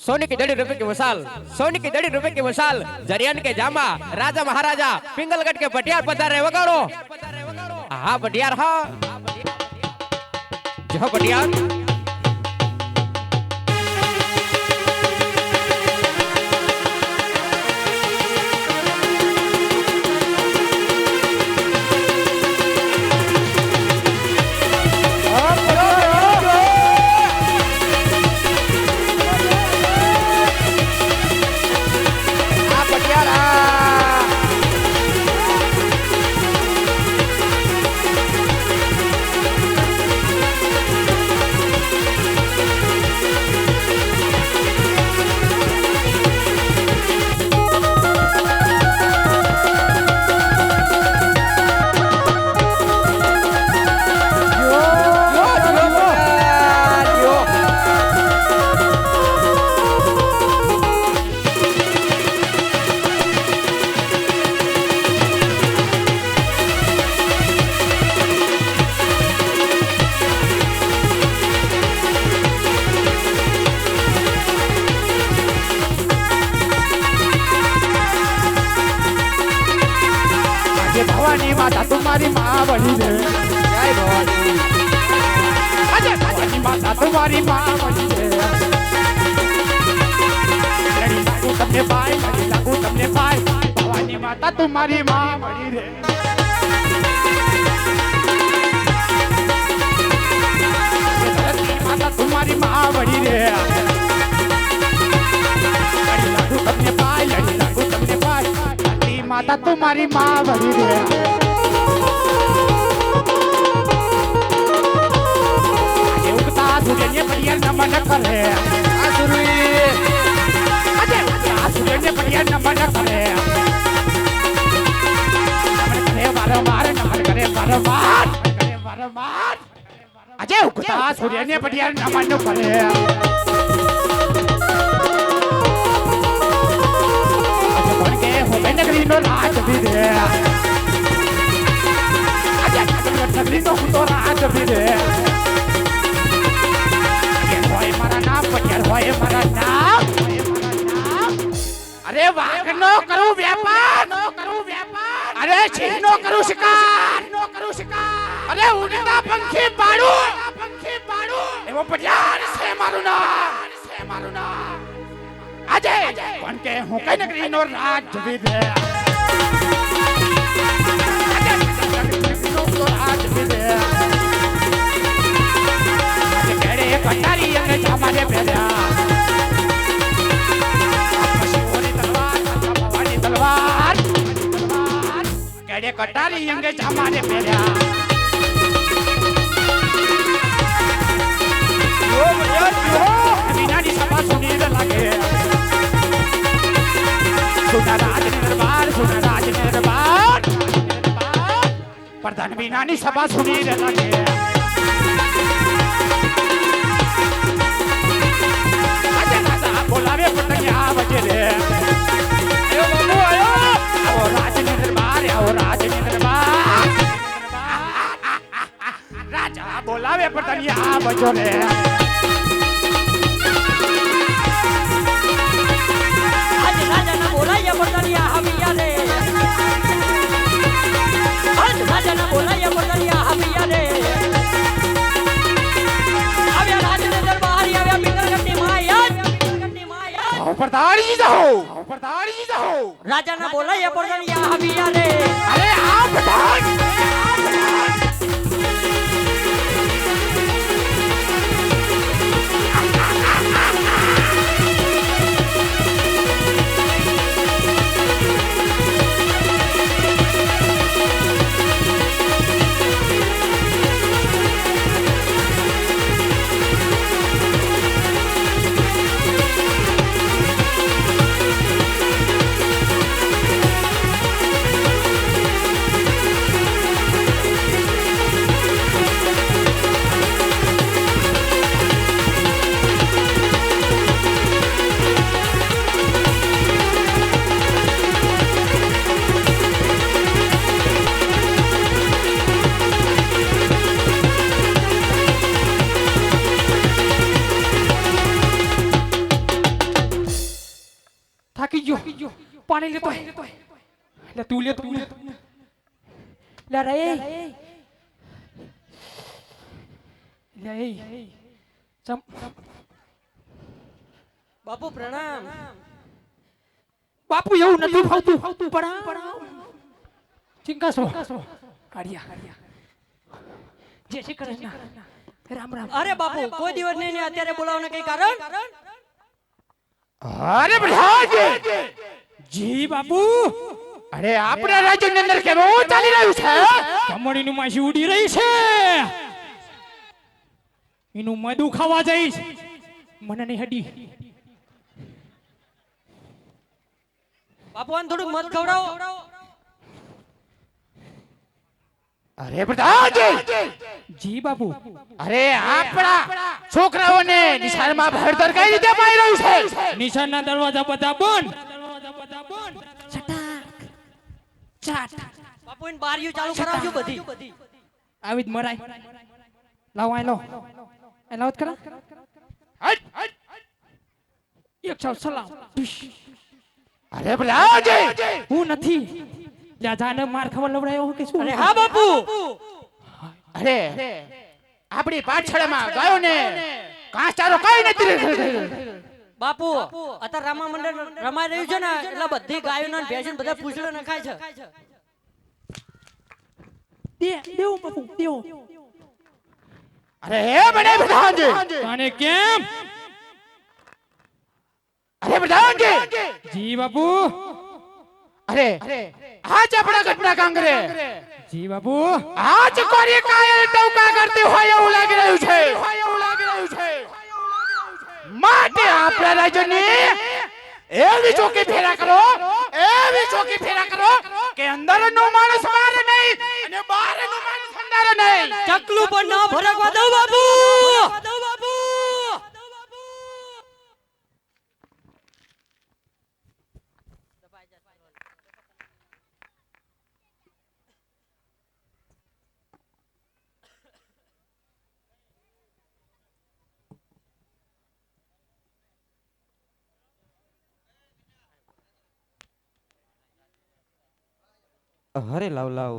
सोने की जड़ी रुपए की मसाल सोने की जड़ी रुपए की मसाल जरियन के जामा राजा महाराजा पिंगलगढ़ के पटियार पधारे वगाड़ो हाँ पटियार हाँ जो पटियार ભવાની મારી માં બની ભવાની માતા તમારી માં બની લાગુ તમને પાય લડી લાગુ તમને પાય ભવાની માતા તમારી માં બની રે ધરતી માતા તમારી માં બની રે ઉગતા સૂર્યને પડિયાર નમન કરે આ સૂર્ય આજે ઉગતા સૂર્યને પડિયાર નમન કરે નમન કરે વારંવાર નમન કરે વારંવાર નમન કરે વારંવાર આજે ઉગતા સૂર્યને પડિયાર નમન કરે આજે કોણ કે હું નગરીનો રાજ વિરે આજે નગરીનો નો કરું વેપાર. નો કરું વેપાર અરે સિંહ નો કરું શિકાર. નો કરું શિકાર અરે ઉડતા પંખી પાડું. પંખી પાડું એવો પટિયાર છે મારું નામ. છે મારું નામ આજે કોણ કે હું કઈ નગરી નો રાજ વિધે આજે રાજ કટારી અને જામાને પહેર્યા કેડે કટારી અંગે જામાને પહેર્યા વિનાની સભા સુનીર લાગે સુના રાજ દરબાર સુના રાજ દરબાર પ્રધાન વિનાની સભા સુનીર લાગે બોલાવે પટંગિયા વજો રે આજ રાજાના બોલાયા પટરિયા હમિયા રે આજ રાજાના બોલાયા પટરિયા હમિયા રે આવ્યા રાજને દરબારી આવ્યા પિંગલગઢની માયા આવો પ્રધાનજી જાઓ આવો પ્રધાનજી જાઓ રાજાના બોલાયા પટરિયા હમિયા રે અરે આ પ્રધાન લે તું લે રે લે ચમ બાપુ પ્રણામ બાપુ એવું નથી ફાવતું પડાવ ચિંકાસો કાઢિયા જય શ્રી કૃષ્ણ રામ રામ અરે બાપુ કોઈ દિવસ નહીં ને અત્યારે બોલાવવાનું કઈ કારણ? અરે જી બાપુ અરે આપણા રાજ્યની અંદર કેવું ચાલી રહ્યું છે કમળીનું માસી ઉડી રહી છે. એનું મધુ ખાવા જઈશ. મને નહીં હડી બાપુ થોડું મત ખવડાવો. અરે પ્રધાનજી જી! બાપુ. અરે આપણા છોકરાઓને નિશાળમાં ભણતર કઈ રીતે પાઈ રહ્યું છે? નિશાનના દરવાજા બધા બંધ દરવાજા બધા બંધ. બાપુ એને બારીઓ ચાલુ કરાવજો બધી. આવી જ મરાય. લાવ આય લો. એ લાવ કરા હટ હટ. એક ચાલ સલામ. અરે પ્રધાનજી હું નથી. લ્યા જાને માર ખબર લવડાયો કે શું? અરે હા બાપુ. અરે આપણી પાછળમાં પાઠશાળામાં ગાયોને કાંસારો કઈ નથી. બાપુ અત્યારે રામા મંડળ રમાઈ રહ્યું છે ને એટલે બધી ગાયો ને ભેંસો બધા પૂછડો નખાય છે. દે દેવો બાપુ દેવો. અરે હે બને પ્રધાનજી અને કેમ? અરે પ્રધાનજી જી બાપુ. અરે આજ આપણા ઘટના કાંગરે. જી બાપુ. આજ કોરી કાયલ ટવકા કરતી હોય એવું લાગી રહ્યું છે. માટે આપણા રાજ્યની એવી ચોકી ફેરા કરો, એવી ચોકી ફેરા કરો કે અંદરનો માણસ બહાર નહીં અને બહારનો માણસ અંદર નહીં. ચકલું પણ ના ફરકવા દઉં બાપુ અરે લાવ લાવ.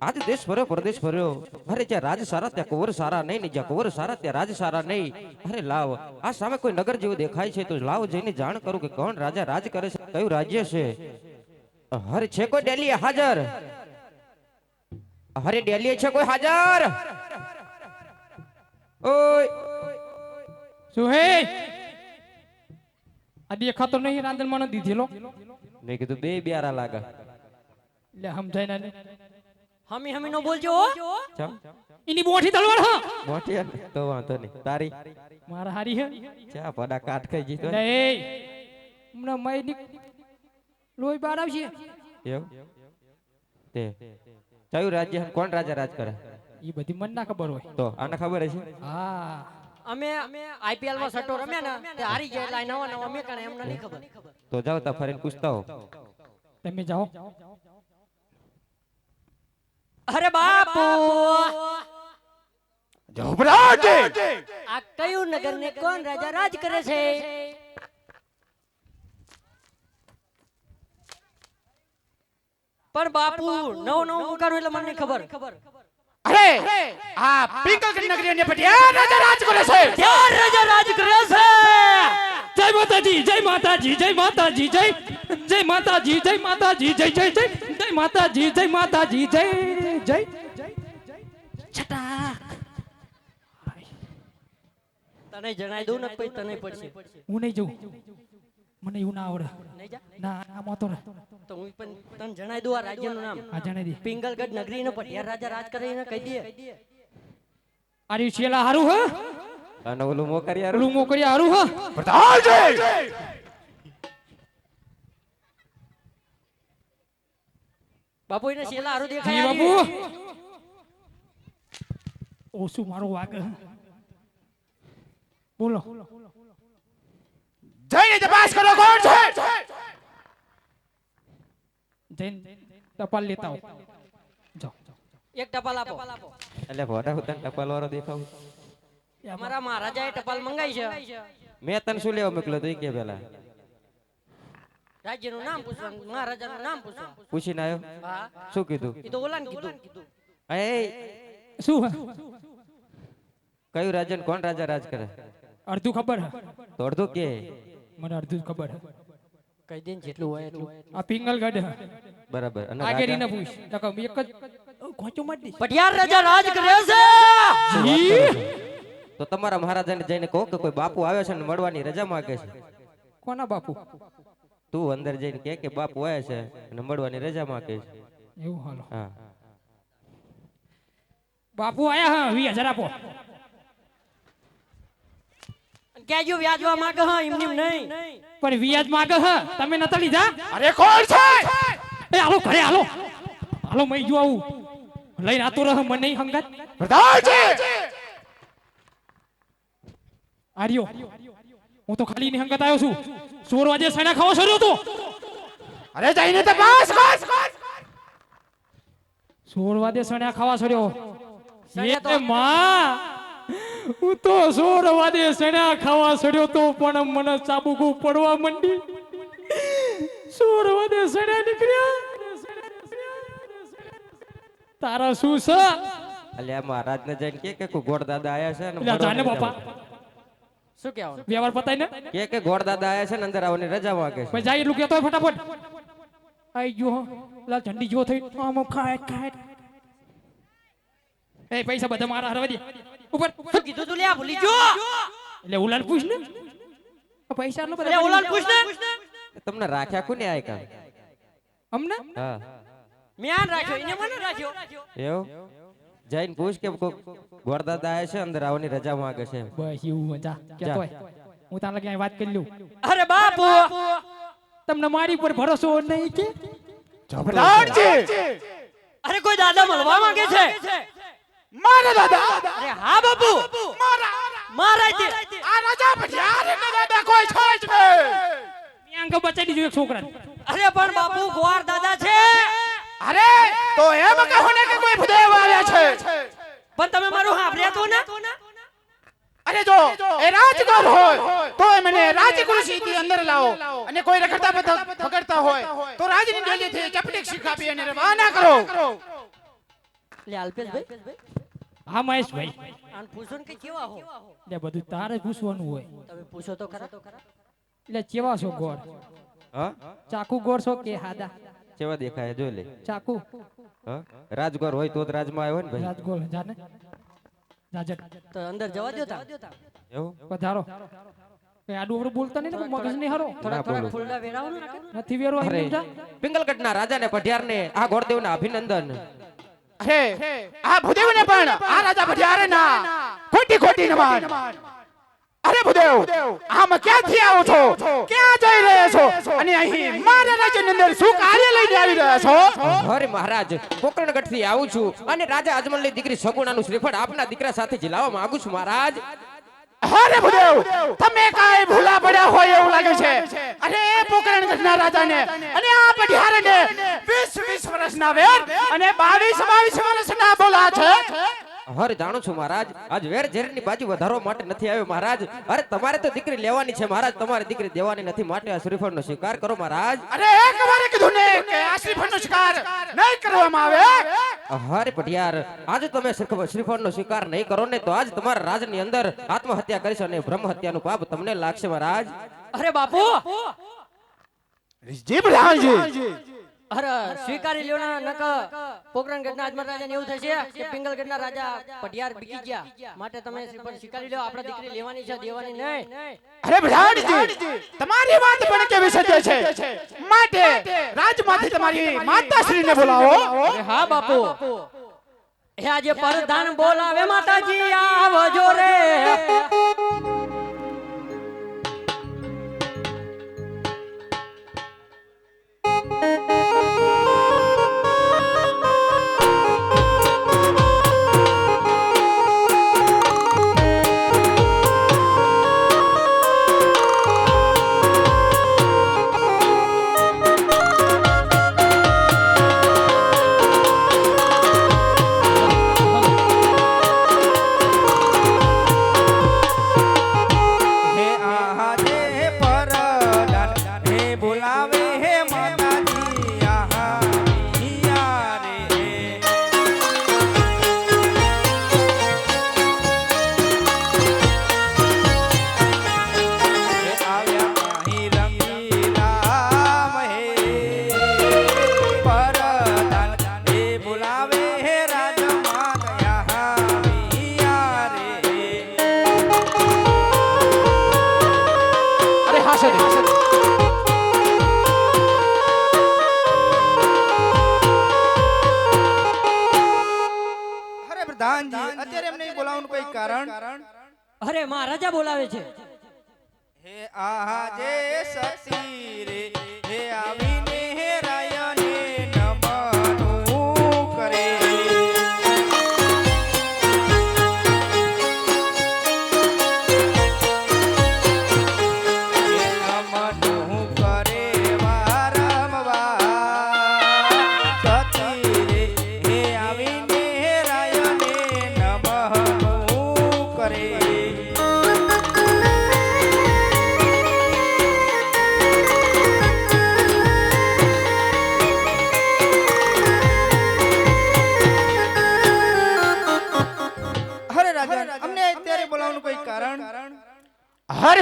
આજ દેશ ભર્યો પરદેશ ભર્યો. અરે જ્યાં રાજ સારા ત્યાં કુંવર સારા નહીં જ્યાં કુંવર સારા ત્યાં રાજ સારા નહીં. અરે લાવ. આ સામે કોઈ નગર જેવું દેખાય છે તો લાવ જઈને જાણ કરું કે કોણ રાજા રાજ કરે છે કયું રાજ્ય છે. હરે છે કોઈ ડેલી હાજર? હરે ડેલી છે કોઈ હાજર? ઓય. શું હે? આ દેખાતો નહીં રાંધણ મને દીધેલો? મેં કીધું બે બ્યારા લાગે. લે સમજાય ના લે. હમી હમી નો બોલજો ચમ. એની બોઠી તલવાર હા. મોઠી તો વાંધો નહીં. તારી. મારા હારી હે. ચા પડા કાટ ખાઈ જીતો લે એ હમણા મય લોહી બાર આવશે. એવું? તે. કયું રાજ્ય કોણ રાજા રાજ કરે? એ બધી મન ના ખબર હોય. તો આને ખબર હશે? હા. અમે આઈપીએલમાં સટ્ટો રમ્યા ને તે હારી ગયા એટલે નવા નવા અમે કણે એમને નહીં ખબર. તો જાઓ તા ફરીને પૂછતા હો. તમે જાઓ. અરે બાપુ! જબરાજી આ કયું નગર ને કોણ રાજા રાજ કરે છે? પણ બાપુ નવું નવું મુકાનું એટલે મને ખબર. અરે આ પિંગલ નગરી અને પટિયા રાજા રાજ કરે છે. ક્યાં રાજા રાજ કરે છે? જય માતાજી જય માતાજી જય માતાજી જય જય માતાજી જય માતાજી જય જય જય જય માતાજી જય માતાજી જય. જય તને જણાઈ દઉં ને પછી તને પડશે. હું નહીં જઉં. મને એવું ના આવડે. ના નામ હતો ને તો હું પણ તને જણાઈ દઉં આ રાજ્યનું નામ. આ જાણે દે. પિંગલગઢ નગરી ને પટિયાર રાજા રાજ કરે એને કહી દે. આરી શેલા હારું હ? અને ઓલું મોકરી યાર ઓલું મોકરી હારું હ? પ્રધાનજી બાપુ એને શેલા હારું દેખાય બાપુ. ઓછું મારું વાગ બોલો. જઈને તપાસ કરો કોણ છે? જઈને ટપાલ લેતા આવો. જાઓ. એક ટપાલ આપો. એટલે ભોટા હું તને ટપાલ વાળો દેખાવું અમારા મહારાજાએ ટપાલ મંગાઈ છે. મેં તને શું લેવા મોકલ્યો તો એ કે પેલા. રાજ્યનું નામ પૂછવાનું મહારાજાનું નામ પૂછવાનું પૂછીને આવ્યો શું કીધું એ તો ઓલાને કીધું એ શું કયું રાજન કોણ રાજા રાજ કરે અડધું ખબર તો અડધું કે મને અડધું ખબર કહી દે જેટલું હોય એટલું આ પિંગલ ગઢ બરાબર અને આગેરી? પૂછ તકો એક જ ખોચો મારી દઈશ પટિયાર રાજા રાજ કરે છે! તો તમારા મહારાજાને જઈને કહો કે કોઈ બાપુ આવે છે ને મળવાની રજા માંગે છે કોના બાપુ તું અંદર જઈને કે કે બાપ હોય છે અને મળવાની રજા માંગે છે. એવું હાલો. હા. બાપુ આયા હા વી હજાર આપો. કેજો વ્યાજવા માંગે હા એમની એમ નહીં. પણ વ્યાજ માગે હા તમે નતા લીધા? અરે કોણ છે? એ હાલો ઘરે હાલો. હાલો મય જો આવું. લઈને આતો રહ મને નહીં હંગાત. છે આર્યો હું તો ખાલી ની હંગત આવ્યો છું. સોળ વાગે સણા ખાવા શરૂ હતું. અરે જઈને તપાસ બસ સોળ વાગે સણા ખાવા સડ્યો સણ્યા તો- એ માં હું તો સોળ વાગે સણા ખાવા સર્યો તો પણ મને ચાબુકુ પડવા મંડી. સોળ વાગે સણા નીકળ્યા. તારા શું છે? અલ્યા મહારાજ ને જઈને કે કે ગોળ દાદા આયા છે ને જાને બાપા. શું કહેવાનું? વ્યવહાર પતાય ને. કે કે ગોળ દાદા આયા છે ને અંદર આવવાની રજા વાગે છે. પછી જાય એટલું કહેતો હોય ફટાફટ. આઈ ગયો હો. જો ઝંડી જેવો થઈ આમ આમ ખાય ખાય. એ પૈસા બધા મારા હરવા દે ઉપર. શું કીધું તું? લે આ ભૂલી જો એટલે ઉલાલ પૂછ ને. આ પૈસા નો અરે બધા ઓલાને પૂછ ને. તમને રાખ્યા કોને આય કામ? અમને? હા. મ્યાન રાખ્યો એને મને રાખ્યો. એવું? જઈને પૂછ કે કોઈ ગોળ દાદા છે અંદર આવવાની રજા માંગે છે બસ એવું મજા કેતો હોય હું તારા લગી વાત કરી લઉં. અરે બાપુ! તમને મારી પર ભરોસો નહીં કે? પ્રધાનજી અરે કોઈ દાદા મળવા માંગે છે? મારા દાદા! અરે હા બાપુ! મારા મારા! છે આ રાજા પટિયાર ને દાદા કોઈ છે જ છે આંખ બચાવી દીધું એક છોકરા અરે પણ બાપુ ગોર દાદા છે! અરે તો એમ કહો ને કે કોઈ ભૂદેવ આવ્યા છે. પણ તમે મારું સાંભળ્યા તો ને? અરે જો એ રાજગર હોય તો એ મને રાજકુર્સી થી અંદર લાવો. અને કોઈ રખડતા પથક પકડતા હોય તો રાજની ડોલી થી કેપ્ટિક શીખાપી અને રવાના કરો. લે અલ્પેશભાઈ. હા મહેશભાઈ. આને પૂછો ને કે કેવા હો? લે બધું તારે પૂછવાનું હોય. તમે પૂછો તો ખરા. એટલે કેવા છો ગોર? હા? ચાકુ ગોળ છો કે હાદા? કેવા દેખાય જોઈ લે. ચાકુ. રાજગોર હોય તો જ રાજમાં આવ્યો ને ભાઈ? રાજગોર જાને. જાજટ તો અંદર જવા દો તા એવું? પધારો. એ આડું અવળું બોલતા નહીં ને મગજ નહીં હારો? થોડા થોડા ફૂલડા વેરાવો નથી વેરો અરે જા. પિંગલગઢના રાજાને પઢિયારને આ ગોળદેવના અભિનંદન. અરે આ ભૂદેવ ને પણ આ રાજા પટિયાર ના ખોટી ખોટી નમાન અરે ભૂદેવ આમ ક્યાંથી આવો છો? ક્યાં જઈ રહ્યા છો? અને અહીં મારા રાજ્યની અંદર શું કાર્ય લઈને આવી રહ્યા છો? અરે મહારાજ કોકરણગઢથી આવું છું અને રાજા અજમલની દીકરી સગુણાનું શ્રીફળ આપના દીકરા સાથે જીલાવવા માંગુ છું મહારાજ. અરે ભૂદેવ તમે કાઈ ભૂલા પડ્યા હોય એવું લાગે છે. અરે એ પોકરણગઢના રાજાને અને આ પઢિયારને 20 20 વર્ષના વેર અને 22 22 વર્ષના બોલા છે. હરે જાણું છું મહારાજ આજ વેર ઝેરની બાજુ વધારો માટે નથી આવ્યો મહારાજ. અરે તમારે તો દીકરી લેવાની છે મહારાજ તમારે દીકરી દેવાની નથી માટે આ શ્રીફળનો સ્વીકાર કરો મહારાજ. અરે એક વાર કીધું ને કે આ શ્રીફળનો સ્વીકાર નહીં કરવામાં આવે હરે પટિયાર આજે તમે શ્રીફ- શ્રીફળનો સ્વીકાર નહીં કરો ને તો આજ તમારા રાજની અંદર આત્મહત્યા કરીશ અને બ્રહ્મ હત્યાનું પાપ તમને લાગશે મહારાજ. અરે બાપુ! જીભ પ્રધાનજી અરે સ્વીકારી લ્યો ના નક પોકરણગઢના અજમલ રાજાને એવું થશે કે પિંગલગઢના રાજા પટિયાર બીકી ગયા. માટે તમે શ્રીફળ સ્વીકારી લ્યો આપણા દીકરી લેવાની છે દેવાની નહીં. અરે પ્રધાનજી તમારી વાત પણ કેવી સત્ય છે? માટે રાજમાંથી તમારી માતાશ્રીને બોલાવો. હા બાપુ. હે આજે પરધાન બોલાવે માતાજી. આવજો રે. અરે મહારાજા બોલાવે છે. હે આહા જે રે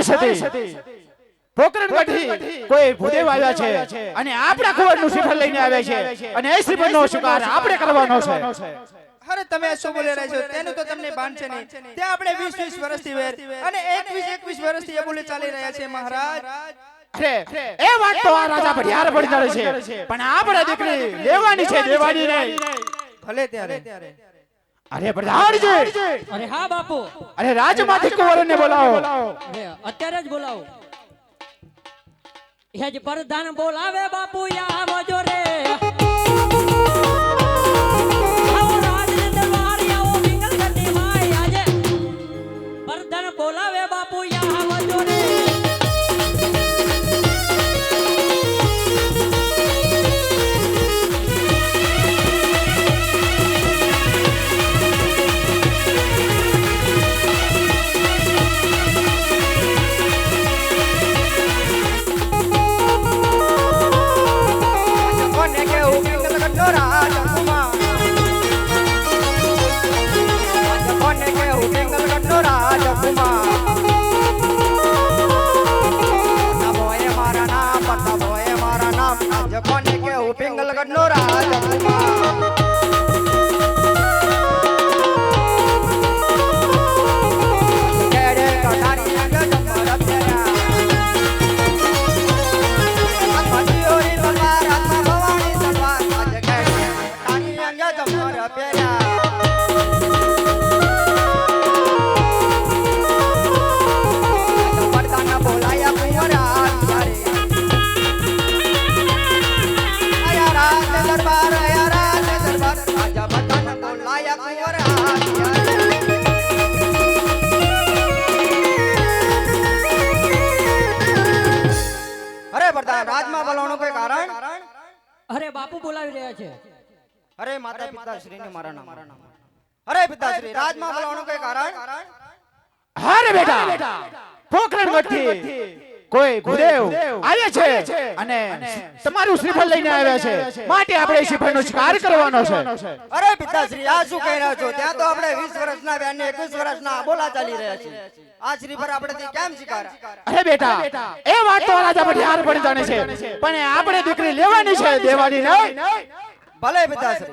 હરે સતી પોકરણ ગઢી કોઈ ભૂદેવ આવ્યા છે. અને આપણા કુંવરનું શ્રીફળ લઈને આવ્યા છે. અને એ શ્રીફળનો શિકાર આપણે કરવાનો છે. અરે તમે શું બોલી રહ્યા છો? તેનું તો તમને ભાન છે નહીં. તે આપણે 20 20 વર્ષથી વેર અને 21 21 વર્ષથી એ બોલી ચાલી રહ્યા છે મહારાજ. એ વાત તો આ રાજા ભડિયાર પડી છે. પણ આપણે દીકરી લેવાની છે દેવાની નહીં. ભલે ત્યારે. અરે પ્રધાનજી અરે હા બાપુ. અરે રાજમાંથી કુંવરને બોલાવો. અત્યારે જ બોલાવો. હેજ પ્રધાન બોલાવે બાપુ યા મજો રે. અરે પ્રધાન રાજમાં બોલાવવાનું કોઈ કારણ? અરે બાપુ બોલાવી રહ્યા છે. અરે માતા પિતાશ્રી ને મારા નામ. અરે પિતાશ્રી રાજમાં બોલાવવાનું કોઈ કારણ? હારે બેટા પોકરણ ગઢી કોઈ ભૂદેવ આવે છે. અને તમારું શ્રીફળ લઈને આવ્યા છે. માટે આપણે શ્રીફળનો શિકાર કરવાનો છે. અરે પિતાશ્રી આ શું કહી રહ્યા છો? ત્યાં તો આપણે 20 વર્ષના બેન ને 21 વર્ષના બોલા ચાલી રહ્યા છે આ શ્રીફળ આપણે આપણે કેમ શિકાર? અરે બેટા એ વાત તો રાજા ભડિયાર પણ જાણે છે. પણ આપણે દીકરી લેવાની છે દેવાની નહીં. ભલે પિતાશ્રી.